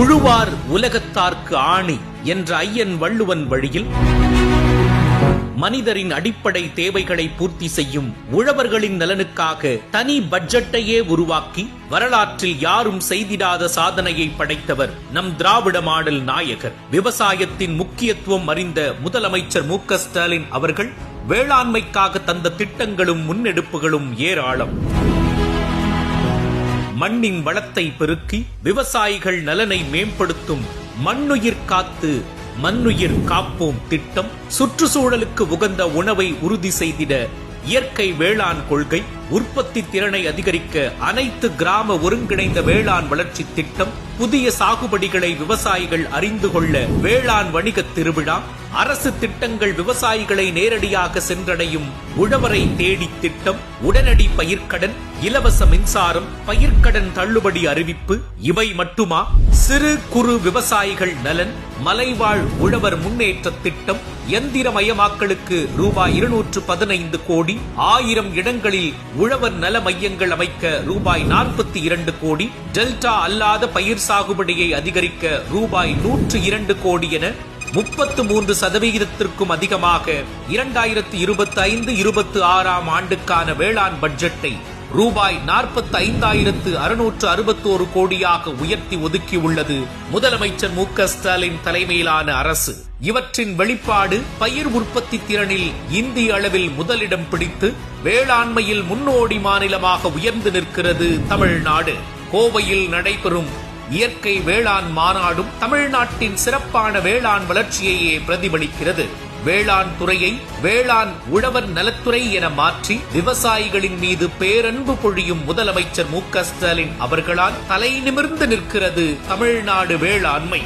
உழுவார் உலகத்தார்க்கு ஆணி என்ற ஐயன் வள்ளுவன் வழியில் மனிதரின் அடிப்படை தேவைகளை பூர்த்தி செய்யும் உழவர்களின் நலனுக்காக தனி பட்ஜெட்டையே உருவாக்கி வரலாற்றில் யாரும் செய்திடாத சாதனையை படைத்தவர் நம் திராவிட மாடல் நாயகர். விவசாயத்தின் முக்கியத்துவம் அறிந்த முதலமைச்சர் மு க ஸ்டாலின் அவர்கள் வேளாண்மைக்காக தந்த திட்டங்களும் முன்னெடுப்புகளும் ஏராளம். மண்ணின் வளத்தை பெருக்கி விவசாயிகள் நலனை மேம்படுத்தும் மண்ணுயிர் காத்து மண்ணுயிர் காப்போம் திட்டம் சுற்றுச்சூழலுக்கு உகந்த உணவை உறுதி செய்திட இயற்கை வேளாண் கொள்கை உற்பத்தி திறனை அதிகரிக்க அனைத்து கிராம ஒருங்கிணைந்த வேளாண் வளர்ச்சி திட்டம் புதிய சாகுபடிகளை விவசாயிகள் அறிந்து கொள்ள வேளாண் வணிக திருவிழா அரசு திட்டங்கள் விவசாயிகளை நேரடியாக சென்றடையும் உழவரை தேடி திட்டம் உடனடி பயிர்க்கடன் இலவச மின்சாரம் பயிர்க்கடன் தள்ளுபடி அறிவிப்பு இவை மட்டுமா? சிறு குறு விவசாயிகள் நலன் மலைவாழ் உழவர் முன்னேற்ற திட்டம் எந்திரமயமாக்கலுக்கு ரூபாய் இருநூற்று பதினைந்து கோடி ஆயிரம் இடங்களில் உழவர் நல மையங்கள் அமைக்க ரூபாய் நாற்பத்தி இரண்டு கோடி டெல்டா அல்லாத பயிர் சாகுபடியை அதிகரிக்க ரூபாய் நூற்று இரண்டு கோடி என முப்பத்து மூன்று சதவிகிதத்திற்கும் அதிகமாக இரண்டாயிரத்தி இருபத்தி ஐந்து இருபத்தி ஆறாம் ஆண்டுக்கான வேளாண் பட்ஜெட்டை ரூபாய் நாற்பத்தி ஐந்தாயிரத்து அறுநூற்று அறுபத்தோரு கோடியாக உயர்த்தி ஒதுக்கியுள்ளது முதலமைச்சர் மு ஸ்டாலின் தலைமையிலான அரசு. இவற்றின் வெளிப்பாடு பயிர் உற்பத்தி திறனில் இந்திய அளவில் முதலிடம் பிடித்து வேளாண்மையில் முன்னோடி மாநிலமாக உயர்ந்து நிற்கிறது தமிழ்நாடு. கோவையில் நடைபெறும் இயற்கை வேளாண் மாநாடும் தமிழ்நாட்டின் சிறப்பான வேளாண் வளர்ச்சியையே பிரதிபலிக்கிறது. வேளாண் துறையை வேளாண் உழவர் நலத்துறை என மாற்றி விவசாயிகளின் மீது பேரன்பு பொழியும் முதலமைச்சர் மு க ஸ்டாலின் அவர்களால் தலை நிமிர்ந்து நிற்கிறது தமிழ்நாடு வேளாண்மை.